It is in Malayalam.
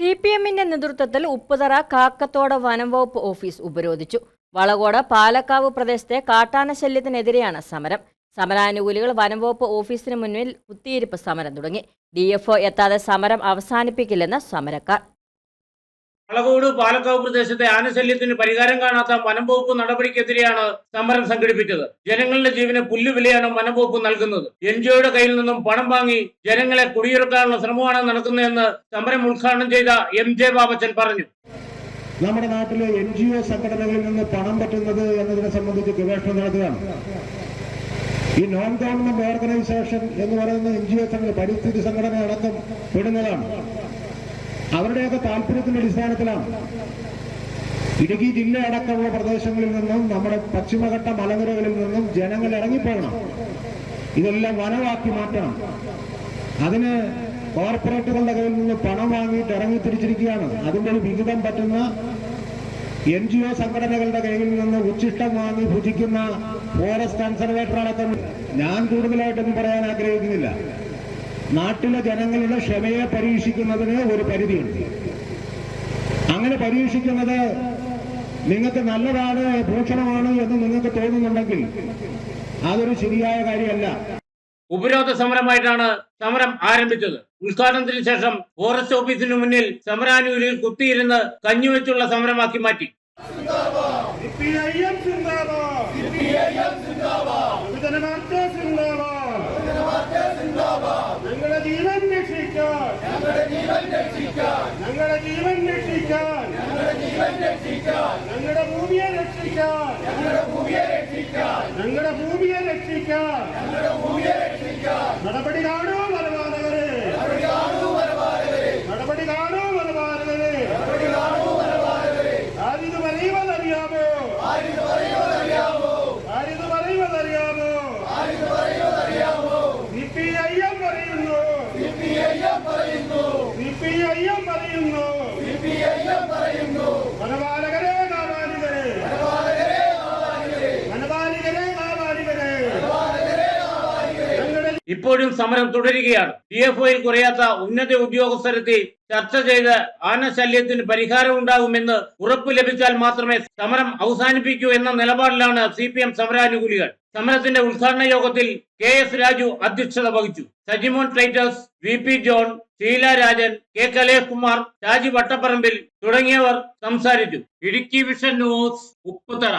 സി പി എമ്മിന്റെ നേതൃത്വത്തിൽ ഉപ്പുതറ കാക്കത്തോട് വനം വകുപ്പ് ഓഫീസ് ഉപരോധിച്ചു. വളകോട് പാലക്കാവ് പ്രദേശത്തെ കാട്ടാന ശല്യത്തിനെതിരെയാണ് സമരം. സമരാനുകൂലികൾ വനംവകുപ്പ് ഓഫീസിന് മുന്നിൽ കുത്തിയിരിപ്പ് സമരം തുടങ്ങി. ഡി എത്താതെ സമരം അവസാനിപ്പിക്കില്ലെന്ന് സമരക്കാർ. വളകോട് പാലക്കാവ് പ്രദേശത്തെ ആനശല്യത്തിന് പരിഹാരം കാണാത്ത വനംവകുപ്പ് നടപടിക്കെതിരെയാണ് സമരം സംഘടിപ്പിച്ചത്. ജനങ്ങളുടെ ജീവന് പുല്ലുവിലയാണ് വിലയാണ് വകുപ്പ് നൽകുന്നത്. എൻ ജിഒയുടെ കയ്യിൽ നിന്നും പണം വാങ്ങി ജനങ്ങളെ കുടിയിറക്കാനുള്ള ശ്രമമാണ് നടക്കുന്നതെന്ന് സമരം ഉദ്ഘാടനം ചെയ്ത എം ജെ ബാബച്ചൻ പറഞ്ഞു. നമ്മുടെ നാട്ടിലെ എൻ ജി ഒ സംഘടനകളിൽ നിന്ന് പണം പറ്റുന്നത് എന്നതിനെ സംബന്ധിച്ച് ഗവേഷണം നടത്തുകയാണ്. ഈ നോൺ ഗവൺമെന്റ് ഓർഗനൈസേഷൻ എന്ന് പറയുന്ന എൻ ജി ഒ സംഘടന പരിസ്ഥിതി സംഘടന അടക്കം പെടുന്നതാണ്. അവരുടെയൊക്കെ താല്പര്യത്തിന്റെ അടിസ്ഥാനത്തിലാണ്. ഇടുക്കി ജില്ല അടക്കമുള്ള പ്രദേശങ്ങളിൽ നിന്നും നമ്മുടെ പശ്ചിമഘട്ട മലനിരകളിൽ നിന്നും ജനങ്ങൾ ഇറങ്ങിപ്പോകണം. ഇതെല്ലാം വനമാക്കി മാറ്റണം. അതിന് കോർപ്പറേറ്റുകളുടെ കയ്യിൽ നിന്ന് പണം വാങ്ങിയിട്ട് ഇറങ്ങി തിരിച്ചിരിക്കുകയാണ് അതിന്റെ ഒരു വിഹിതം പറ്റുന്ന എൻ ജി ഒ സംഘടനകളുടെ കയ്യിൽ നിന്ന് ഉച്ചിഷ്ടം വാങ്ങി ഭുജിക്കുന്ന ഫോറസ്റ്റ് കൺസർവേറ്റർ അടക്കം ഞാൻ കൂടുതലായിട്ടൊന്നും പറയാൻ ആഗ്രഹിക്കുന്നില്ല. നാട്ടിലെ ജനങ്ങളുടെ ക്ഷമയെ പരീക്ഷിക്കുന്നതിന് ഒരു പരിധിയുണ്ട്. അങ്ങനെ പരീക്ഷിക്കുന്നത് നിങ്ങൾക്ക് നല്ലതാണ് ഭൂഷണമാണ് എന്ന് നിങ്ങൾക്ക് തോന്നുന്നുണ്ടെങ്കിൽ അതൊരു ശരിയായ കാര്യമല്ല. ഉപരോധ സമരമായിട്ടാണ് സമരം ആരംഭിച്ചത്. ഉദ്ഘാടനത്തിന് ശേഷം ഫോറസ്റ്റ് ഓഫീസിന് മുന്നിൽ സമരാനൂരിൽ കുത്തിയിരുന്ന് കഞ്ഞുവെച്ചുള്ള സമരമാക്കി മാറ്റി. സിന്ദാബാദ്. വിഭജന ജീവൻ രക്ഷിക്കാൻ. ഞങ്ങളുടെ ജീവൻ രക്ഷിക്കാൻ. ഞങ്ങളുടെ ജീവൻ രക്ഷിക്കാൻ. ഞങ്ങളുടെ ഭൂമിയെ രക്ഷിക്കാൻ. ഞങ്ങളുടെ ഭൂമിയെ രക്ഷിക്കാൻ. ഞങ്ങളുടെ ഭൂമിയെ രക്ഷിക്കാൻ. ഞങ്ങളുടെ ഭൂമിയെ രക്ഷിക്കാൻ. നടപടി കാണൂ വനപാലകരെ നടപടി കാണൂ വനപാലകരെ ആരിത് പറയുമെന്നറിയാമോ ആരിത് പറയുമെന്നറിയാമോ സി പി ഐ എം പറയുന്നു സി പി ഐ എം പറയുന്നു വനപാലകരെ കാവാലികരെ വനപാലികരെ കാവാലികരെ ഞങ്ങളുടെ ഇപ്പോഴും സമരം തുടരുകയാണ്. ഡി എഫ് ഒയിൽ കുറയാത്ത ഉന്നത ഉദ്യോഗസ്ഥരെത്തി ചർച്ച ചെയ്ത് ആനശല്യത്തിന് പരിഹാരം ഉണ്ടാകുമെന്ന് ഉറപ്പ് ലഭിച്ചാൽ മാത്രമേ സമരം അവസാനിപ്പിക്കൂ എന്ന നിലപാടിലാണ് സി പി എം സമരാനുകൂലികൾ. സമരത്തിന്റെ ഉദ്ഘാടന യോഗത്തിൽ കെ എസ് രാജു അധ്യക്ഷത വഹിച്ചു. Sajimon ട്രൈറ്റേഴ്സ് V P John Sheela Rajan K Kalesh Kumar Vattapparambil തുടങ്ങിയവർ സംസാരിച്ചു. Idukki vision news Upputhara.